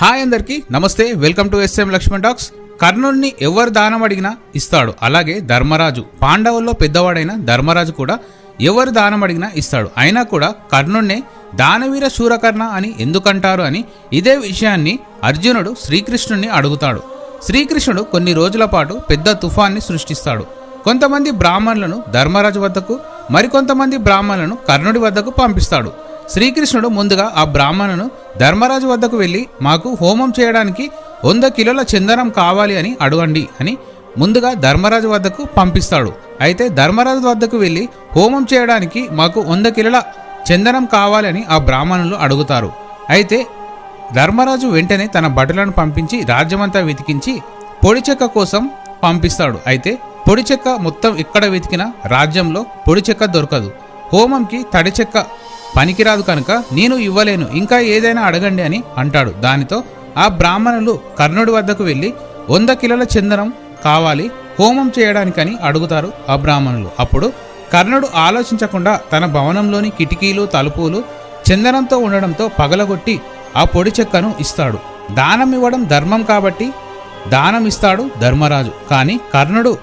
Hi అందరికి నమస్తే welcome to S M Lakshman talks. కర్ణుడిని ఎవరు దానం అడిగినా ఇస్తాడు అలాగే ధర్మరాజు. పాండవుల్లో పెద్దవాడైన ధర్మరాజు కూడా ఎవరు దానం అడిగినా ఇస్తాడు. అయినా కూడా కర్ణుడినే దానవీర శూరకర్ణ అని ఎందుకంటారు అని ఇదే విషయాన్ని అర్జునుడు శ్రీకృష్ణుడిని అడుగుతాడు. శ్రీకృష్ణుడు కొన్ని రోజుల పాటు పెద్ద తుఫాన్ని సృష్టిస్తాడు. కొంతమంది బ్రాహ్మణులను ధర్మరాజు వద్దకు మరికొంతమంది బ్రాహ్మణులను కర్ణుడి వద్దకు పంపిస్తాడు. శ్రీకృష్ణుడు ముందుగా ఆ బ్రాహ్మణును ధర్మరాజు వద్దకు వెళ్ళి మాకు హోమం చేయడానికి వంద కిలోల చందనం కావాలి అని అడగండి అని ముందుగా ధర్మరాజు వద్దకు పంపిస్తాడు. అయితే ధర్మరాజు వద్దకు వెళ్ళి హోమం చేయడానికి మాకు వంద కిలోల చందనం కావాలని ఆ బ్రాహ్మణులు అడుగుతారు. అయితే ధర్మరాజు వెంటనే తన భటులను పంపించి రాజ్యమంతా వెతికించి పొడి చెక్క కోసం పంపిస్తాడు. అయితే పొడి చెక్క మొత్తం ఎక్కడ వెతికినా రాజ్యంలో పొడి చెక్క దొరకదు. హోమంకి తడి చెక్క పనికిరాదు కనుక నేను ఇవ్వలేను ఇంకా ఏదైనా అడగండి అని అంటాడు. దానితో ఆ బ్రాహ్మణులు కర్ణుడి వద్దకు వెళ్ళి వంద కిలోల చందనం కావాలి హోమం చేయడానికని అడుగుతారు ఆ బ్రాహ్మణులు. అప్పుడు కర్ణుడు ఆలోచించకుండా తన భవనంలోని కిటికీలు తలుపులు చందనంతో ఉండడంతో పగలగొట్టి ఆ పొడి చెక్కను ఇస్తాడు. దానం ఇవ్వడం ధర్మం కాబట్టి దానం ఇస్తాడు ధర్మరాజు. కానీ కర్ణుడు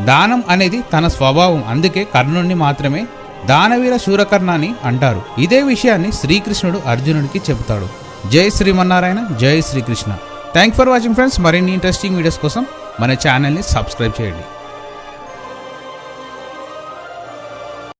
దానం అనేది తన స్వభావం. అందుకే కర్ణుడిని మాత్రమే దానవీర శూరకర్ణ అని అంటారు. ఇదే విషయాన్ని శ్రీకృష్ణుడు అర్జునుడికి చెబుతాడు. జై శ్రీమన్నారాయణ జై Srikrishna. Thank for watching friends మరిన్ని ఇంట్రెస్టింగ్ వీడియోస్ కోసం మన ఛానల్ని సబ్స్క్రైబ్ చేయండి.